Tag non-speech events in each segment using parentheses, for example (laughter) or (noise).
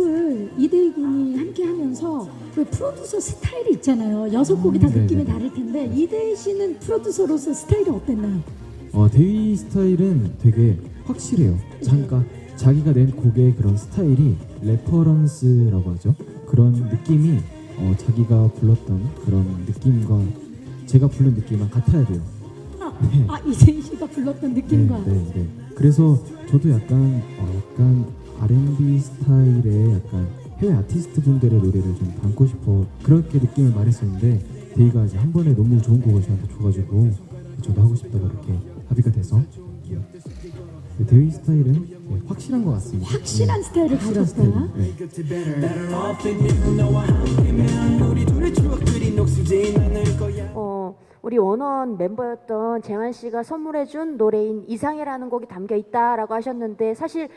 곡을 이대희 군이 함께 하면서 왜 프로듀서 스타일이 있잖아요. 여섯 곡이 다 음, 느낌이 네네. 다를 텐데 이대희 씨는 프로듀서로서 스타일이 어땠나요? 어, 데이 스타일은 되게 확실해요. 잠깐 자기가 낸 곡의 그런 스타일이 레퍼런스라고 하죠. 그런 느낌이 어, 자기가 불렀던 그런 느낌과 제가 부른 느낌이랑 같아야 돼요. 아, 네. 아 이대희 씨가 불렀던 느낌과 네, 네, 네. 그래서 저도 약간 어, 약간 R&B 스타일의 약간 해외 아티스트 분들의 노래를 좀 담고 싶어 그렇게 느낌을 말했었는데 데이가 이제 한 번에 너무 좋은 곡을 저한테 줘가지고 저도 하고 싶다고 이렇게 합의가 돼서 네, 데이 스타일은 네, 확실한 것 같습니다. 확실한 네, 스타일을 확실한. 스타일. 네. 어, 우리 원원 멤버였던 재환 씨가 선물해준 노래인 이상해라는 곡이 담겨 있다라고 하셨는데 사실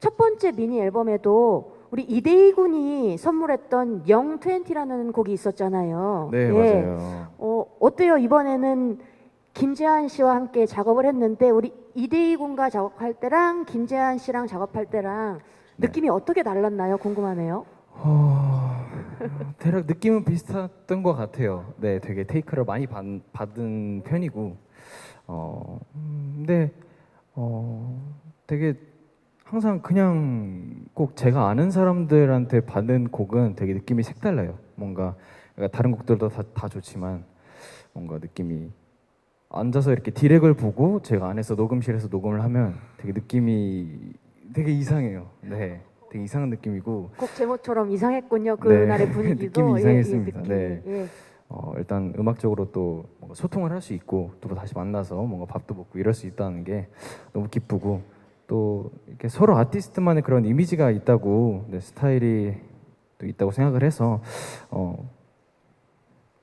첫 번째 미니 앨범에도 우리 이대희 군이 선물했던 영 트웬티라는 곡이 있었잖아요. 네 예. 맞아요. 어, 어때요? 이번에는 김재환 씨와 함께 작업을 했는데 우리 이대희 군과 작업할 때랑 김재환 씨랑 작업할 때랑 네. 느낌이 어떻게 달랐나요? 궁금하네요. 어, 대략 느낌은 비슷했던 것 같아요. 네, 되게 테이크를 많이 받, 받은 편이고, 어, 음, 근데 어, 되게 항상 그냥 꼭 제가 아는 사람들한테 받는 곡은 되게 느낌이 색달라요. 뭔가 그러니까 다른 곡들도 다, 다 좋지만 뭔가 느낌이 앉아서 이렇게 디렉을 보고 제가 안에서 녹음실에서 녹음을 하면 되게 느낌이 되게 이상해요. 네, 되게 이상한 느낌이고. 곡 제목처럼 이상했군요. 네, 그날의 (laughs) 분위기도 느낌이 예, 이상했습니다. 예, 느낌이. 네. 예. 어, 일단 음악적으로 또 소통을 할 수 있고 또 다시 만나서 뭔가 밥도 먹고 이럴 수 있다는 게 너무 기쁘고 또 이렇게 서로 아티스트만의 그런 이미지가 있다고 네, 스타일이 또 있다고 생각을 해서 어,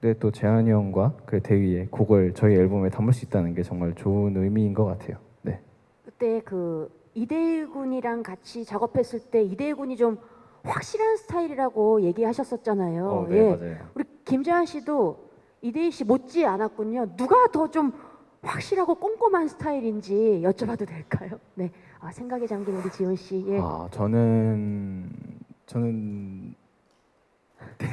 네, 또 재한이 형과 그 대위의 곡을 저희 앨범에 담을 수 있다는 게 정말 좋은 의미인 것 같아요. 네. 그때 그 이대일 군이랑 같이 작업했을 때 이대일 군이 좀 확실한 스타일이라고 얘기하셨었잖아요. 어, 네, 예. 맞아요. 우리 김재환 씨도 이대일 씨 못지 않았군요. 누가 더좀 확실하고 꼼꼼한 스타일인지 여쭤봐도 될까요? (laughs) 네. 아, 생각에 잠긴 우리 지훈 씨. 예. 아 저는 저는 대,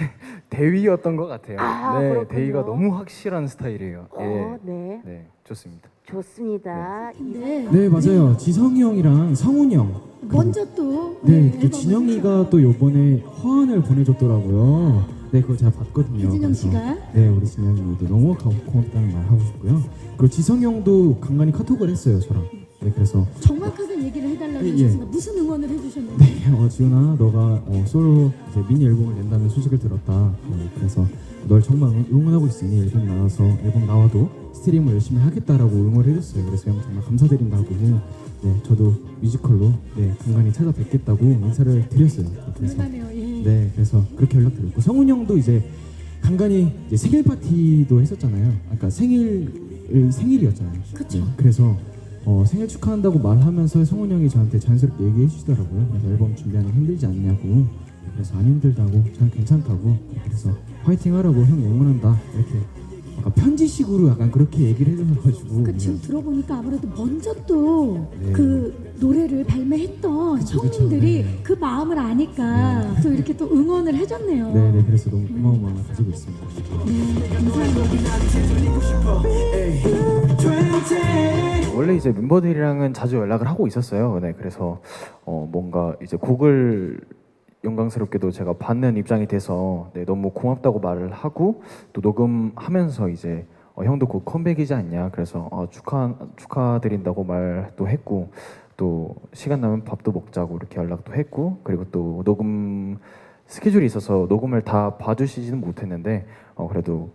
대위였던 것 같아요. 아, 네, 그렇군요. 대위가 너무 확실한 스타일이에요. 어, 예, 네. 네, 좋습니다. 좋습니다. 네. 네 맞아요. 지성이 형이랑 성훈이 형. 먼저 또 네, 네, 또 앨범을 진영이가 또 요번에 화환을 보내줬더라고요. 네, 그거 제가 봤거든요. 그래서 씨가 네, 우리 진영이도 너무 고- 고맙다는 말 하고 싶고요. 그리고 지성 형도 간간히 카톡을 했어요, 저랑. 네, 그래서 정확하게 얘기를 해달라고 예, 하셨습니다. 무슨 응원을 해주셨는데? 네, 어, 지훈아, 너가 어, 솔로 이제 미니 앨범을 낸다는 소식을 들었다. 어, 그래서 널 정말 응- 응원하고 있으니 앨범 나와서 앨범 나와도 스트리밍을 열심히 하겠다라고 응원을 해줬어요. 그래서 형 정말 감사드린다고. 네, 저도 뮤지컬로 네, 간간히 찾아뵙겠다고 인사를 드렸어요. 그래서 대단해요. 예. 네, 그래서 그렇게 연락드렸고 성훈 형도 이제 간간히 이제 생일 파티도 했었잖아요. 아까 생일 생일이었잖아요. 그쵸. 네, 그래서 어, 생일 축하한다고 말하면서 성훈 형이 저한테 자연스럽게 얘기해 주시더라고요. 그래서 앨범 준비하는 게 힘들지 않냐고. 그래서 안 힘들다고 저는 괜찮다고. 그래서 화이팅 하라고 형 응원한다 이렇게 약간 편지식으로 약간 그렇게 얘기를 해주셔가지고 그 지금 들어보니까 아무래도 먼저 또 네. 그 노래를 발매했던 그쵸, 그쵸. 성인들이 네. 그 마음을 아니까 또 이렇게 또 응원을 해줬네요. 네네 그래서 너무 고마운 마음을 가지고 있습니다. 네. 원래 이제 멤버들이랑은 자주 연락을 하고 있었어요. 네, 그래서 어, 뭔가 이제 곡을 영광스럽게도 제가 받는 입장이 돼서 네, 너무 고맙다고 말을 하고 또 녹음하면서 이제 어, 형도 곧 컴백이지 않냐. 그래서 어, 축하 축하드린다고 말도 했고 또 시간 나면 밥도 먹자고 이렇게 연락도 했고 그리고 또 녹음 스케줄이 있어서 녹음을 다 봐주시지는 못했는데 어, 그래도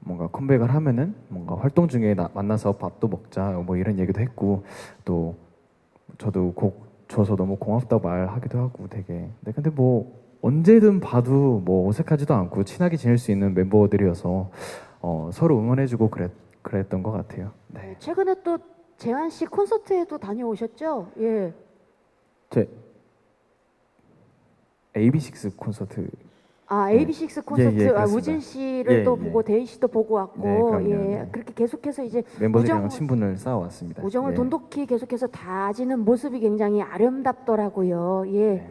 뭔가 컴백을 하면은 뭔가 활동 중에 나- 만나서 밥도 먹자 뭐 이런 얘기도 했고 또 저도 곡 줘서 너무 고맙다고 말하기도 하고 되게 네 근데 뭐 언제든 봐도 뭐 어색하지도 않고 친하게 지낼 수 있는 멤버들이어서 어, 서로 응원해주고 그랬 그랬던 것 같아요. 네. 네, 최근에 또 재환 씨 콘서트에도 다녀오셨죠? 예. 제 AB6 콘서트 아, AB6 콘서트 예, 아, 그렇습니다. 우진 씨를 예, 또 예. 보고 대희 씨도 보고 왔고 네, 그럼요. 예. 네. 그렇게 계속해서 이제 멤버들이랑 우정을- 친분을 쌓아왔습니다. 우정을 네. 돈독히 계속해서 다지는 모습이 굉장히 아름답더라고요. 예. 네.